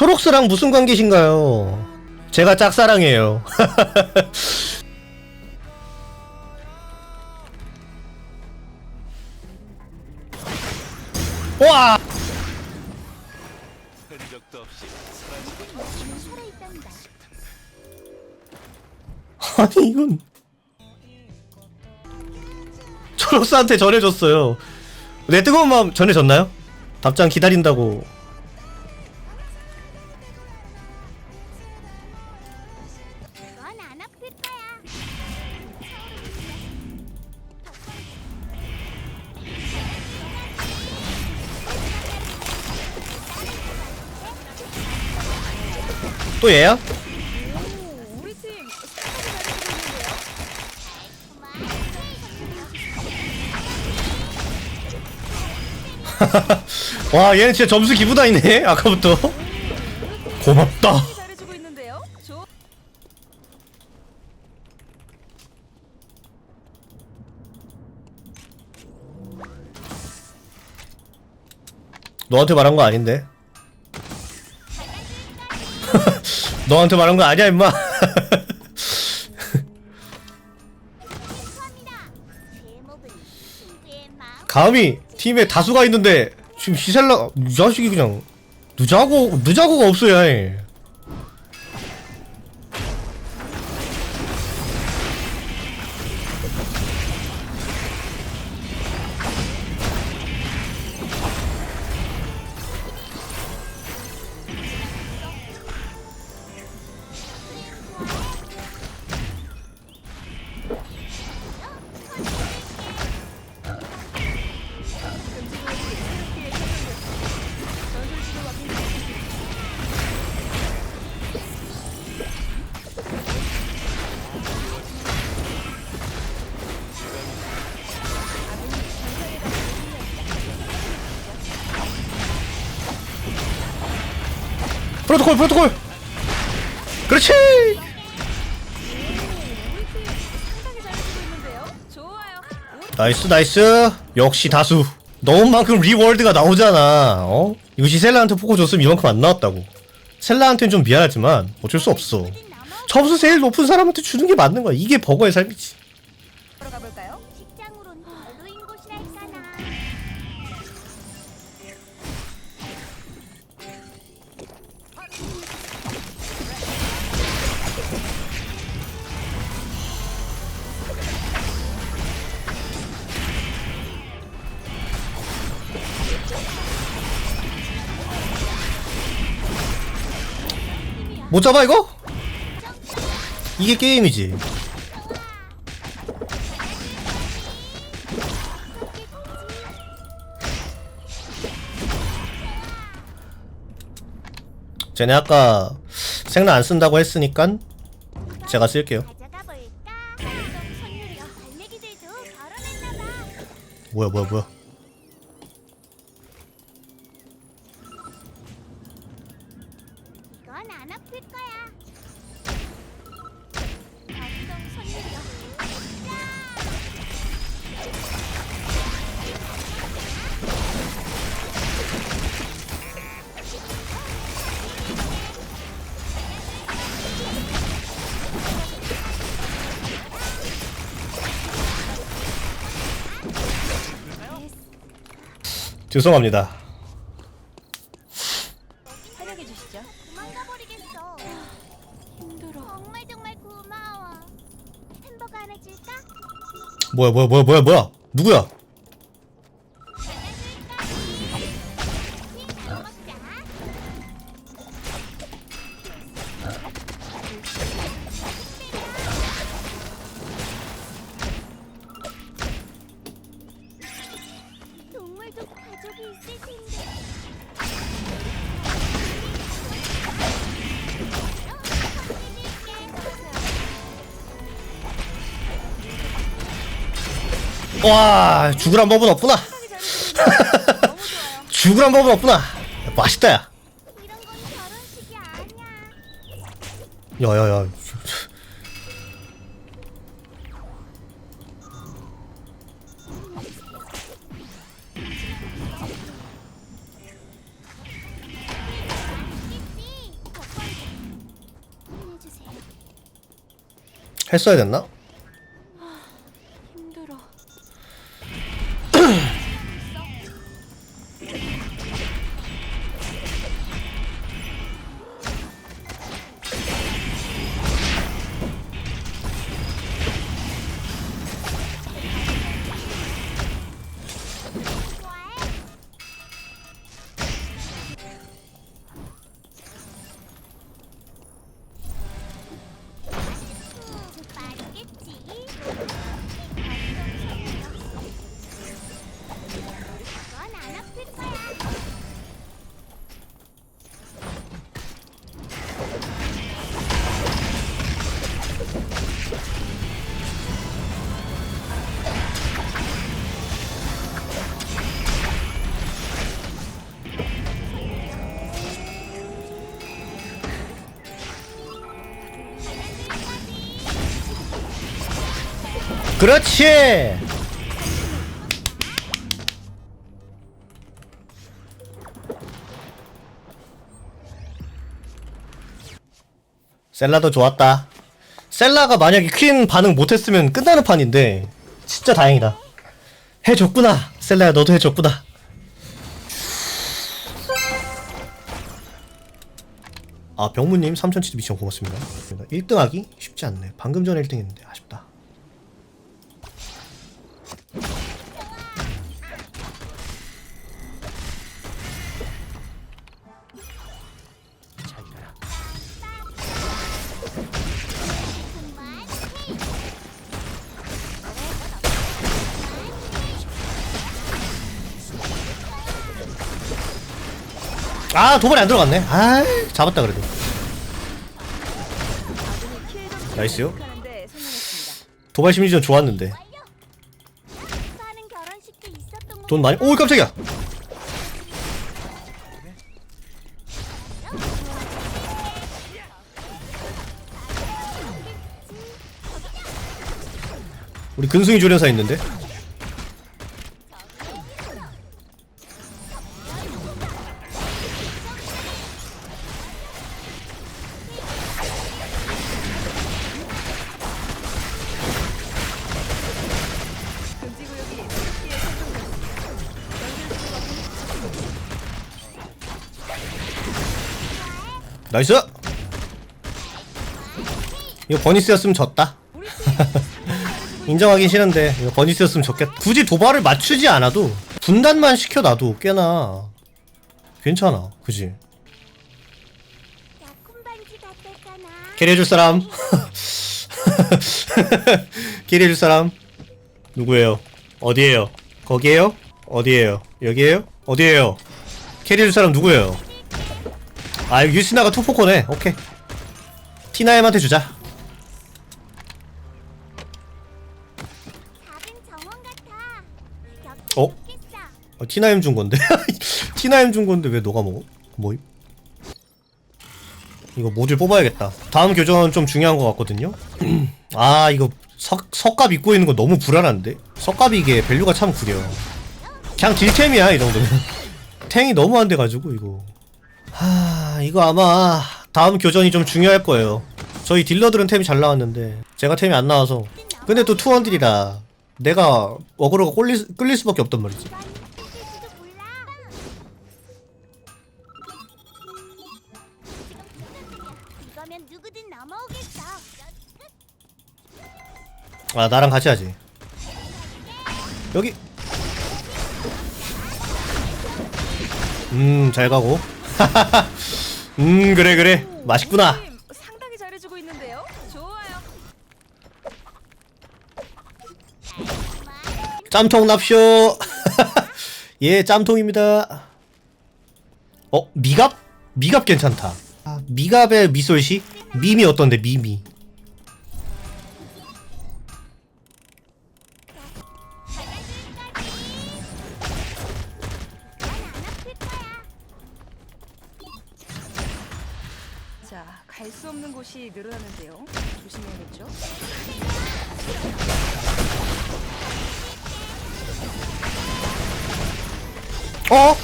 초록스랑 무슨 관계신가요? 제가 짝사랑해요. 와! 아니 이건 초록스한테 전해줬어요. 내 뜨거운 마음 전해줬나요? 답장 기다린다고. 오, 우리 팀 와 얘는 진짜 점수 기부다이네 아까부터. 고맙다. 너한테 말한 거 아닌데. 너한테 말한 거 아니야 임마. 감히 팀에 다수가 있는데 지금 히셀라 이 자식이 그냥 누자고 누자고가 없어야 해. 프로토콜 프로토콜. 그렇지. 나이스 나이스. 역시 다수. 너만큼 리월드가 나오잖아. 어? 이거 시셀라한테 포커 줬으면 이만큼 안 나왔다고. 셀라한테는 좀 미안하지만 어쩔 수 없어. 점수 제일 높은 사람한테 주는 게 맞는 거야. 이게 버거의 삶이지. 못 잡아 이거? 이게 게임이지. 쟤네 아까 생나 안 쓴다고 했으니까 제가 쓸게요. 뭐야 뭐야 뭐야. 이건 안 아플 거야. 활동 선율이가 죄송합니다. 뭐야 뭐야 뭐야 뭐야 뭐야 누구야? 동물도 가족이 있을 텐데. 와 죽으란 법은 없구나. 죽으란 법은 없구나. 맛있다 야. 야야야. 했어야 됐나? 그렇지! 셀라도 좋았다. 셀라가 만약에 퀸 반응 못했으면 끝나는 판인데 진짜 다행이다. 해줬구나. 셀라야 너도 해줬구나. 아 병무님 3000치즈 미션 고맙습니다. 1등하기 쉽지 않네. 방금 전에 1등 했는데 아쉽다. 아 도발이 안 들어갔네. 아 잡았다 그래도. 나이스요. 도발 심리전 좋았는데. 돈 많이. 오 깜짝이야. 우리 근승이 조련사 있는데. 나이스. 이거 버니스였으면 졌다. 인정하긴 싫은데 이거 버니스였으면 좋겠다. 굳이 도발을 맞추지 않아도 분단만 시켜놔도 꽤나 괜찮아. 그지? 캐리해줄 사람. 캐리해줄 사람. 누구예요? 어디에요? 거기에요? 어디에요? 여기에요? 어디에요? 캐리해줄 사람 누구예요? 아 유시나가 투포코네. 오케이. 티나엠한테 주자. 어? 어, 티나임 준 건데 티나임 준 건데 왜 너가 먹어? 뭐임? 이거 모듈 뽑아야겠다. 다음 교전 좀 중요한 것 같거든요. 아 이거 석 석갑 입고 있는 거 너무 불안한데. 석갑이 이게 밸류가 참 구려. 그냥 딜템이야 이 정도면. 탱이 너무 안 돼가지고 이거. 하 이거 아마 다음 교전이 좀 중요할 거예요. 저희 딜러들은 템이 잘 나왔는데 제가 템이 안 나와서. 근데 또 투원딜이라 내가 어그로가 수- 끌릴 수밖에 없단 말이지. 아 나랑 같이 하지 여기 음 잘 가고 음 그래 그래 맛있구나 팀 상당히 잘해주고 있는데요. 좋아요. 짬통 납쇼 예 짬통입니다 어 미갑? 미갑 괜찮다 아, 미갑의 미솔시? 미미 어떤데 미미 갈 수 없는 곳이 늘어나는데요. 조심해야겠죠? 어?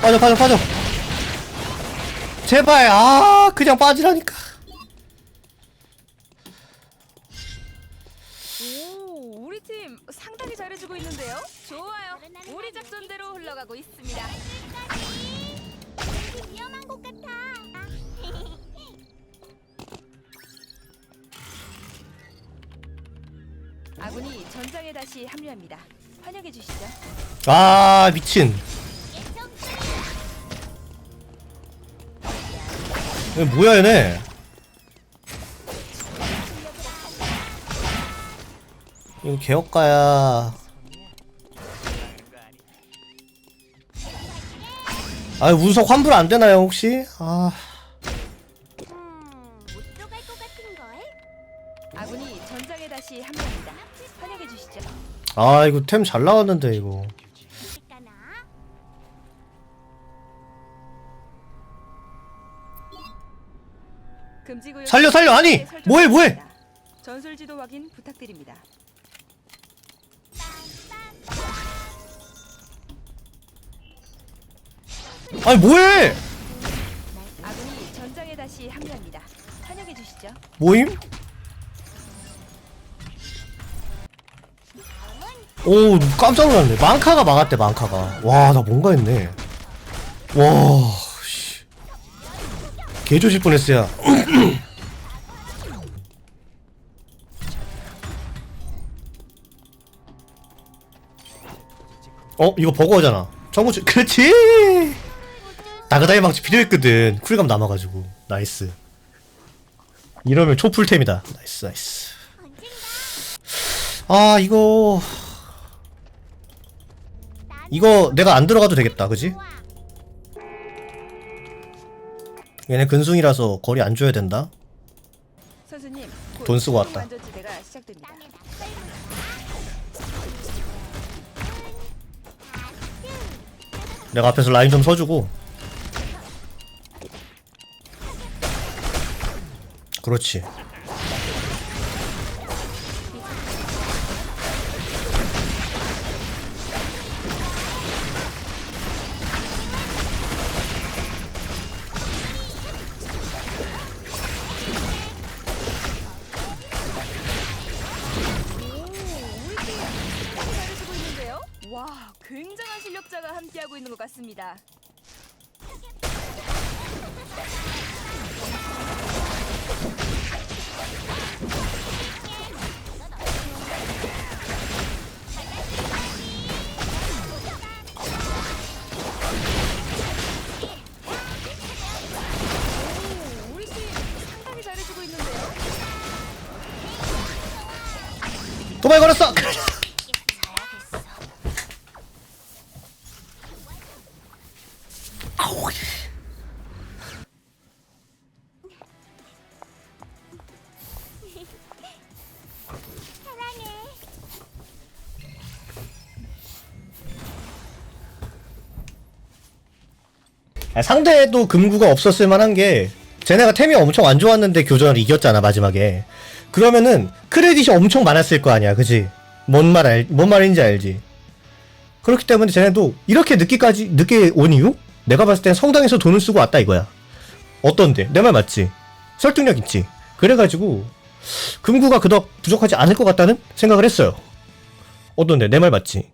빠져 빠져 빠져 제발 아 그냥 빠지라니까 오, 팀 상당히 잘해주고 있는데요. 좋아요. 우리 작전대로 흘러가고 있습니다. 왠지 위험한 곳 같아. 아군이 전장에 다시 합류합니다. 환영해 주시죠. 아 미친 이거 뭐야 얘네 이거 개혁가야 아 운석 환불 안 되나요 혹시? 아 음, 못 들어갈 것 같은 걸. 아군이 전장에 다시 합류합니다. 환영해 주시죠. 아 이거 템 잘 나왔는데 이거 있을까나? 금지 구역 살려, 살려! 아니! 뭐해, 뭐해! 전술 지도 확인 부탁드립니다. 아니 뭐해 아군이 전장에 다시 합류합니다. 환영해 주시죠. 모임? 오 깜짝 놀랐네 망카가 막았대 망카가 와 나 뭔가 했네 와 씨. 개조질 뻔했어요 어 이거 버거잖아 정우주 그렇지 나그다이 망치 필요했거든. 쿨감 남아가지고. 나이스. 이러면 초풀템이다. 나이스 나이스. 아 이거. 이거 내가 안 들어가도 되겠다. 그지? 얘네 근숭이라서 거리 안 줘야 된다. 돈 쓰고 왔다. 내가 앞에서 라인 좀 서주고 그렇지 굉장한 실력자가 함께하고 있는 것 같습니다. 도발 걸었어. 아, 상대도 금구가 없었을 만한 게 쟤네가 템이 엄청 안 좋았는데 교전을 이겼잖아 마지막에 그러면은 크레딧이 엄청 많았을 거 아니야. 그지? 뭔 말 알, 뭔 말인지 알지? 그렇기 때문에 쟤네도 이렇게 늦게까지 늦게 온 이유? 내가 봤을 땐 성당에서 돈을 쓰고 왔다 이거야. 어떤데? 내 말 맞지? 설득력 있지? 그래가지고 금구가 그덕 부족하지 않을 것 같다는 생각을 했어요. 어떤데? 내 말 맞지?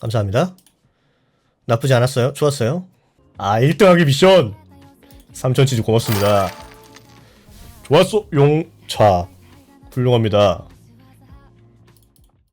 감사합니다. 나쁘지 않았어요. 좋았어요. 아 1등하기 미션! 3천 치즈 고맙습니다. 좋았어 용차 훌륭합니다